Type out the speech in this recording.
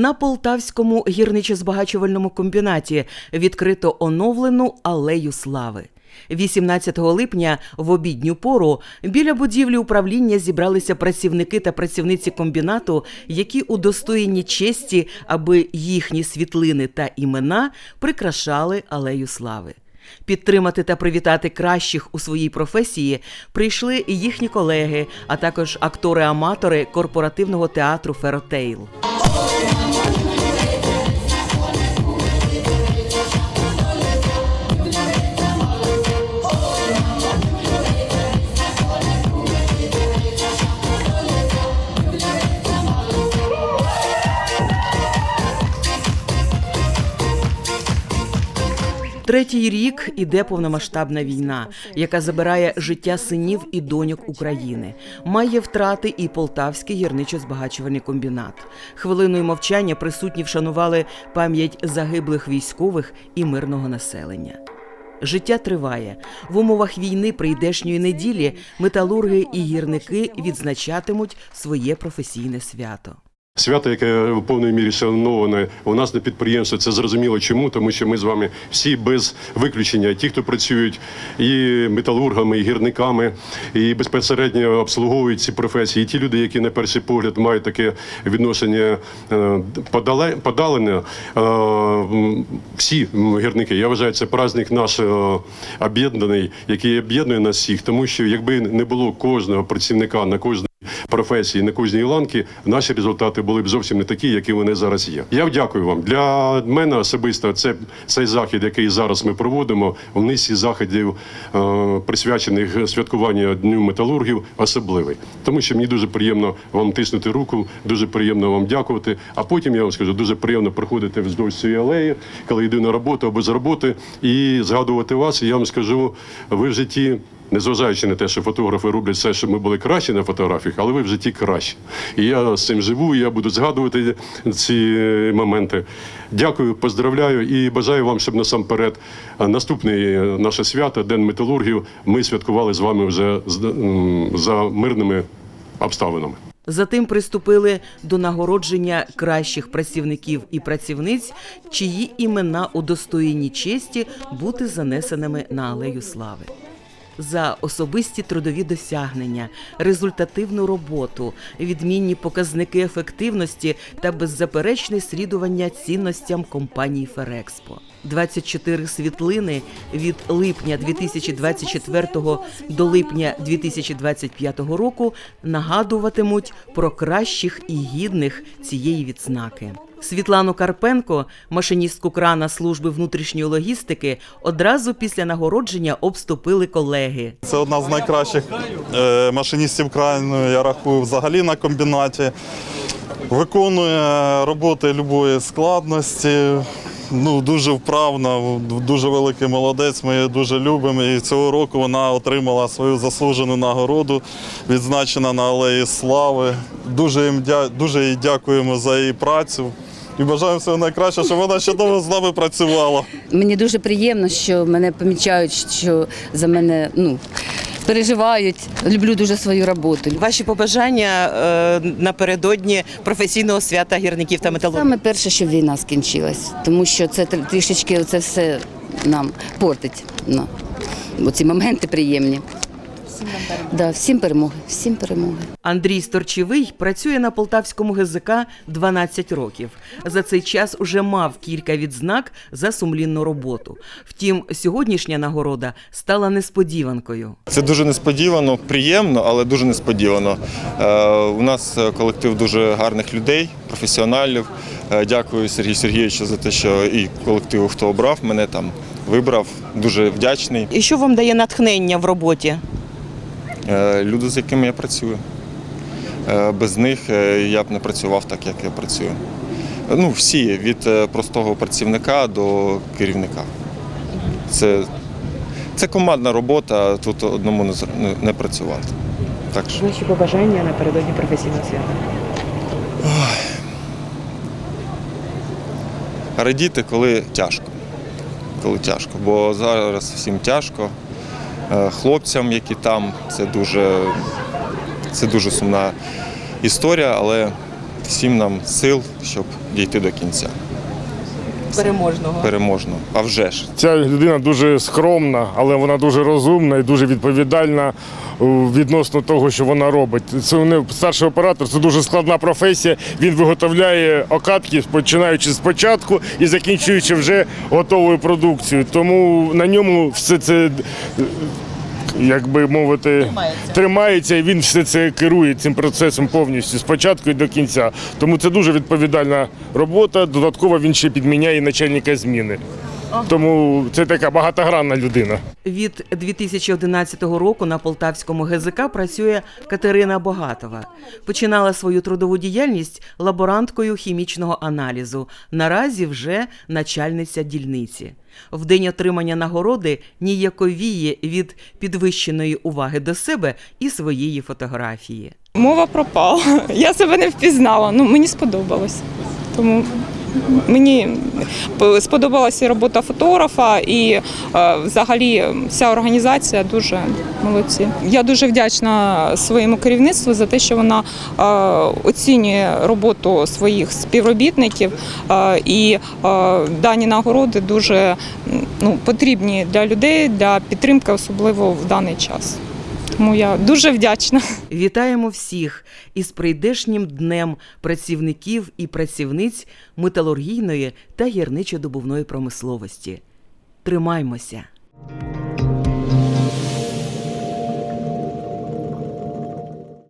На Полтавському гірничо-збагачувальному комбінаті відкрито оновлену алею слави. 18 липня в обідню пору біля будівлі управління зібралися працівники та працівниці комбінату, які удостоєні честі, аби їхні світлини та імена прикрашали алею слави. Підтримати та привітати кращих у своїй професії прийшли і їхні колеги, а також актори-аматори корпоративного театру Феротейл. Третій рік іде повномасштабна війна, яка забирає життя синів і доньок України. Має втрати і Полтавський гірничо-збагачувальний комбінат. Хвилиною мовчання присутні вшанували пам'ять загиблих військових і мирного населення. Життя триває в умовах війни прийдешньої неділі. Металурги і гірники відзначатимуть своє професійне свято. Свято, яке в повній мірі шановане у нас на підприємстві, це зрозуміло чому, тому що ми з вами всі без виключення, ті, хто працюють і металургами, і гірниками, і безпосередньо обслуговують ці професії, і ті люди, які на перший погляд мають таке відношення е, подалене, всі гірники. Я вважаю, це праздник наш е, об'єднаний, який об'єднує нас всіх, тому що якби не було кожного працівника на кожній професії на кожній ланки, наші результати були б зовсім не такі, які вони зараз є. Я дякую вам. Для мене особисто це цей захід, який зараз ми проводимо, в низці заходів, е, присвячених святкуванню Дню металургів, особливий. Тому що мені дуже приємно вам тиснути руку, дуже приємно вам дякувати. А потім я вам скажу, дуже приємно проходити вздовж цієї алеї, коли йду на роботу або з роботи, і згадувати вас. І я вам скажу, ви в житті. Незважаючи на те, що фотографи роблять все, щоб ми були кращі на фотографіях, але ви в житті кращі. І я з цим живу, і я буду згадувати ці е, моменти. Дякую, поздравляю і бажаю вам, щоб насамперед е, наступне е, наше свято, День металургів, ми святкували з вами вже за мирними обставинами. Затим приступили до нагородження кращих працівників і працівниць, чиї імена удостоєні честі бути занесеними на алею слави. За особисті трудові досягнення, результативну роботу, відмінні показники ефективності та беззаперечне слідування цінностям компанії Ферекспо. 24 світлини від липня 2024 до липня 2025 року нагадуватимуть про кращих і гідних цієї відзнаки. Світлану Карпенко, машиністку крана служби внутрішньої логістики, одразу після нагородження обступили колеги. Це одна з найкращих е, машиністів країни, я рахую, взагалі на комбінаті. Виконує роботи любої складності. Ну, дуже вправна, дуже великий молодець. Ми її дуже любимо. І цього року вона отримала свою заслужену нагороду, відзначена на Алеї Слави. Дуже їм дуже їй дякуємо за її працю. І бажаємо всього найкращого, щоб вона ще довго з нами працювала. Мені дуже приємно, що мене помічають, що за мене ну, переживають. Люблю дуже свою роботу. Ваші побажання е, напередодні професійного свята гірників та металургів. Саме перше, щоб війна скінчилась, тому що це тр- трішечки це все нам портить. Ну, бо ці моменти приємні. Да, всім перемоги, всім перемоги. Андрій Сторчевий працює на полтавському ГЗК 12 років. За цей час уже мав кілька відзнак за сумлінну роботу. Втім, сьогоднішня нагорода стала несподіванкою. Це дуже несподівано, приємно, але дуже несподівано. Е, у нас е, колектив дуже гарних людей, професіоналів. Е, дякую Сергію Сергійовичу за те, що і колективу, хто обрав мене там, вибрав. Дуже вдячний. І що вам дає натхнення в роботі? Е, люди, з якими я працюю. Е, без них е, я б не працював так, як я працюю. Ну, всі, від простого працівника до керівника. Це, це командна робота, тут одному не, не працювати. Так що. Ваші побажання напередодні професійного свята. радіти, коли тяжко. Коли тяжко. Бо зараз всім тяжко. Е, Хлопцям, які там, це дуже, це дуже сумна історія, але всім нам сил, щоб дійти до кінця. Переможного. Переможно. А вже ж. Ця людина дуже скромна, але вона дуже розумна і дуже відповідальна е, відносно того, що вона робить. Це у неї старший оператор, це дуже складна професія. Він виготовляє окатки, починаючи з початку і закінчуючи вже готовою продукцією. Тому на ньому все це. Е, Як би мовити, тримається. і він все це керує цим процесом повністю з початку і до кінця. Тому це дуже відповідальна робота. Додатково він ще підміняє начальника зміни. Тому це така багатогранна людина. Від 2011 року на полтавському ГЗК працює Катерина Богатова. Починала свою трудову діяльність лаборанткою хімічного аналізу. Наразі вже начальниця дільниці. В день отримання нагороди ніяковіє від підвищеної уваги до себе і своєї фотографії. Мова пропала. Я себе не впізнала. Ну мені сподобалось. Тому мені сподобалася робота фотографа, і е, взагалі вся організація дуже молодці. Я дуже вдячна своєму керівництву за те, що вона е, оцінює роботу своїх співробітників, е, і дані нагороди дуже ну, потрібні для людей, для підтримки, особливо в даний час. Тому я дуже вдячна. Вітаємо всіх із прийдешнім днем працівників і працівниць металургійної та гірничо-добувної промисловості. Тримаймося!